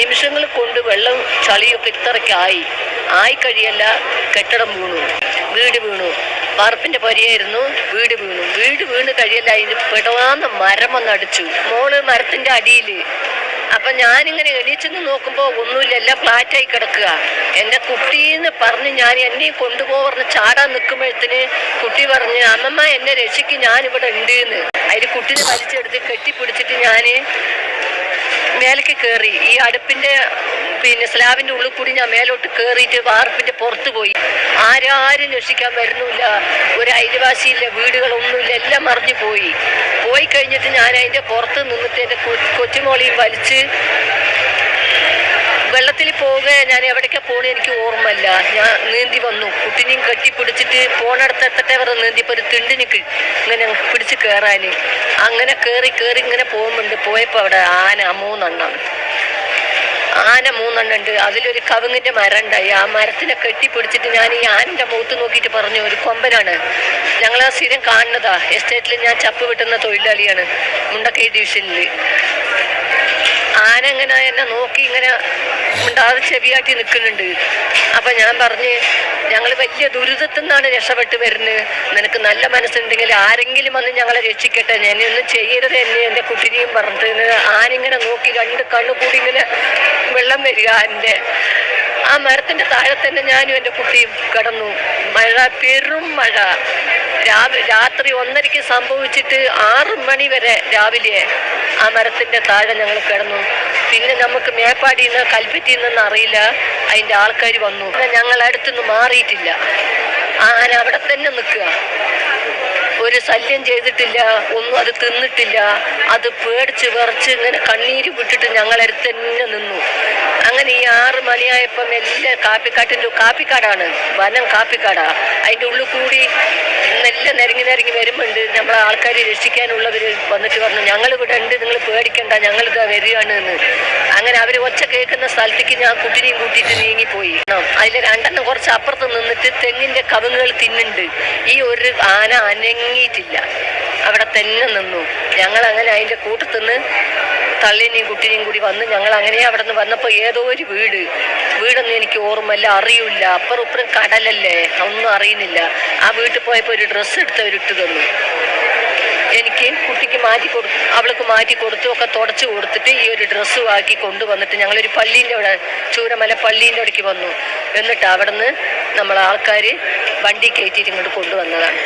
നിമിഷങ്ങൾ കൊണ്ട് വെള്ളം ചളിയൊക്കെ ഇത്രയ്ക്കായി ആയി. കഴിയല്ല കെട്ടിടം വീണു. വീട് വീണു. വാർപ്പിന്റെ പരിയായിരുന്നു വീട് വീണു. വീട് വീണ് കഴിയല്ല അതിന് പെടവാന്ന് മരം വന്ന് അടിച്ചു. മോൾ മരത്തിന്റെ അടിയിൽ അപ്പൊ ഞാനിങ്ങനെ എണീച്ചെന്ന് നോക്കുമ്പോ ഒന്നുമില്ല എല്ലാം ഫ്ലാറ്റായി കിടക്കുക. എന്റെ കുട്ടീന്ന് പറഞ്ഞ് ഞാൻ എന്നെയും പറഞ്ഞ് ചാടാൻ നിൽക്കുമ്പോഴത്തിന് കുട്ടി പറഞ്ഞ് അമ്മമ്മ എന്നെ രക്ഷിക്ക് ഞാനിവിടെ ഉണ്ട് എന്ന് അതിൽ കുട്ടീനെ വലിച്ചെടുത്ത് കെട്ടിപ്പിടിച്ചിട്ട് ഞാൻ മേലേക്ക് കയറി ഈ അടുപ്പിന്റെ പിന്നെ സ്ലാബിന്റെ ഉള്ളിൽ കൂടി ഞാൻ മേലോട്ട് കയറിയിട്ട് വാർപ്പിന്റെ പുറത്ത് പോയി. ആരാരും രക്ഷിക്കാൻ വരുന്നില്ല. ഒരു അയൽവാസിയില്ല വീടുകളൊന്നുമില്ല എല്ലാം മറിഞ്ഞു പോയി. പോയി കഴിഞ്ഞിട്ട് ഞാൻ അതിന്റെ പുറത്ത് നിന്നിട്ട് എന്റെ കൊച്ചുമോളി വലിച്ച് വെള്ളത്തിൽ പോവുക ഞാൻ എവിടേക്കാ പോണ എനിക്ക് ഓർമ്മയില്ല. ഞാൻ നീന്തി വന്നു. കുട്ടിനെയും കെട്ടിപ്പിടിച്ചിട്ട് പോണടുത്ത് എത്തട്ടെ വരെ നീന്തിയപ്പോൾ ഒരു തിണ്ടിനിക്ക് ഇങ്ങനെ പിടിച്ച് കയറാൻ അങ്ങനെ കയറി കയറി ഇങ്ങനെ പോകുന്നുണ്ട് പോയപ്പോൾ അവിടെ ആന മൂന്നെണ്ണം. ആന മൂന്നെണ്ണം ഉണ്ട് അതിലൊരു കവുങ്ങിന്റെ മരം ഉണ്ടായി ആ മരത്തിനെ കെട്ടിപ്പിടിച്ചിട്ട് ഞാൻ ഈ ആനന്റെ മുഖത്ത് നോക്കിയിട്ട് പറഞ്ഞു ഒരു കൊമ്പനാണ്. ഞങ്ങൾ ആ സ്ഥിരം കാണുന്നതാ. എസ്റ്റേറ്റിൽ ഞാൻ ചപ്പ് വിട്ടുന്ന തൊഴിലാളിയാണ്. മുണ്ടക്കൈ ഡിവിഷനിൽ ആന ഇങ്ങനെ എന്നെ നോക്കി ഇങ്ങനെ മിണ്ടാതെ ചെവിയാട്ടി നിൽക്കുന്നുണ്ട്. അപ്പൊ ഞാൻ പറഞ്ഞ് ഞങ്ങൾ വലിയ ദുരിതത്തിൽ നിന്നാണ് രക്ഷപ്പെട്ട് വരുന്നത്. നിനക്ക് നല്ല മനസ്സുണ്ടെങ്കിൽ ആരെങ്കിലും വന്ന് ഞങ്ങളെ രക്ഷിക്കട്ടെ. ഞാൻ ഒന്നും ചെയ്യരുത് എന്നെ എന്റെ കുട്ടിനെയും പറഞ്ഞിട്ട് ആനിങ്ങനെ നോക്കി രണ്ട് കണ്ണു കൂടി ഇങ്ങനെ വെള്ളം വരിക എന്റെ. ആ മരത്തിന്റെ താഴെ തന്നെ ഞാനും എന്റെ കുട്ടിയും കിടന്നു. മഴ പെരും മഴ. രാത്രി ഒന്നരയ്ക്ക് സംഭവിച്ചിട്ട് ആറ് മണി വരെ രാവിലെ ആ മരത്തിന്റെ താഴെ ഞങ്ങൾ കിടന്നു. പിന്നെ നമുക്ക് മേപ്പാടിയിൽ നിന്ന് കൽപ്പറ്റിയിൽ നിന്ന് അറിയില്ല. അതിന്റെ ആൾക്കാർ വന്നു. ഞങ്ങൾ അടുത്തുനിന്ന് മാറിയിട്ടില്ല. ആന അവിടെ തന്നെ നിൽക്കുക. ഒരു ശല്യം ചെയ്തിട്ടില്ല ഒന്നും അത് തിന്നിട്ടില്ല. അത് പേടിച്ച് വിറച്ച് ഇങ്ങനെ കണ്ണീര് വിട്ടിട്ട് ഞങ്ങളടുത്ത് തന്നെ നിന്നു. അങ്ങനെ ഈ ആറ് മണിയായപ്പം എല്ലാ കാപ്പിക്കാട്ടിന്റെ കാപ്പിക്കാടാണ്. വനം കാപ്പിക്കാടാ. അതിന്റെ ഉള്ളിൽ കൂടി നെല്ല് നിരങ്ങി നിരങ്ങി വരുമ്പോണ്ട്. നമ്മളെ ആൾക്കാർ രക്ഷിക്കാനുള്ളവർ വന്നിട്ട് പറഞ്ഞു ഞങ്ങൾ ഇവിടെ ഉണ്ട് നിങ്ങൾ പേടിക്കണ്ട ഞങ്ങൾക്ക് വരികയാണ് എന്ന് അങ്ങനെ അവർ ഒച്ച കേൾക്കുന്ന സ്ഥലത്തേക്ക് ഞാൻ കുട്ടിനെയും കൂട്ടിയിട്ട് നീങ്ങിപ്പോയി. അതിൽ രണ്ടെണ്ണം കുറച്ച് അപ്പുറത്ത് നിന്നിട്ട് തെങ്ങിന്റെ കവുങ്ങുകൾ തിന്നുണ്ട്. ഈ ഒരു ആന അനങ്ങിയിട്ടില്ല. അവിടെ തന്നെ നിന്നു. ഞങ്ങൾ അങ്ങനെ അതിന്റെ കൂട്ടത്തിന്ന് തള്ളിനെയും കുട്ടിനെയും കൂടി വന്ന് ഞങ്ങൾ അങ്ങനെ അവിടെ നിന്ന് വന്നപ്പോൾ ഏതോ ഒരു വീട്. വീടൊന്നും എനിക്ക് ഓർമ്മയില്ല അറിയില്ല. അപ്പുറം ഇപ്പുറം കടലല്ലേ? ഒന്നും അറിയുന്നില്ല. ആ വീട്ടിൽ പോയപ്പോൾ ഒരു ഡ്രസ്സ് എടുത്ത് അവരിട്ട് തന്നു. എനിക്ക് കുട്ടിക്ക് മാറ്റി കൊടു അവൾക്ക് മാറ്റി കൊടുത്തു ഒക്കെ തുടച്ചു കൊടുത്തിട്ട് ഈ ഒരു ഡ്രസ്സ് ആക്കി കൊണ്ടുവന്നിട്ട് ഞങ്ങളൊരു പള്ളീന്റെ അവിടെ ചൂരമല പള്ളീന്റെ അവിടേക്ക് വന്നു. എന്നിട്ട് അവിടെ നിന്ന് നമ്മളാൾക്കാർ വണ്ടി കയറ്റിയിട്ട് ഇങ്ങോട്ട് കൊണ്ടുവന്നതാണ്.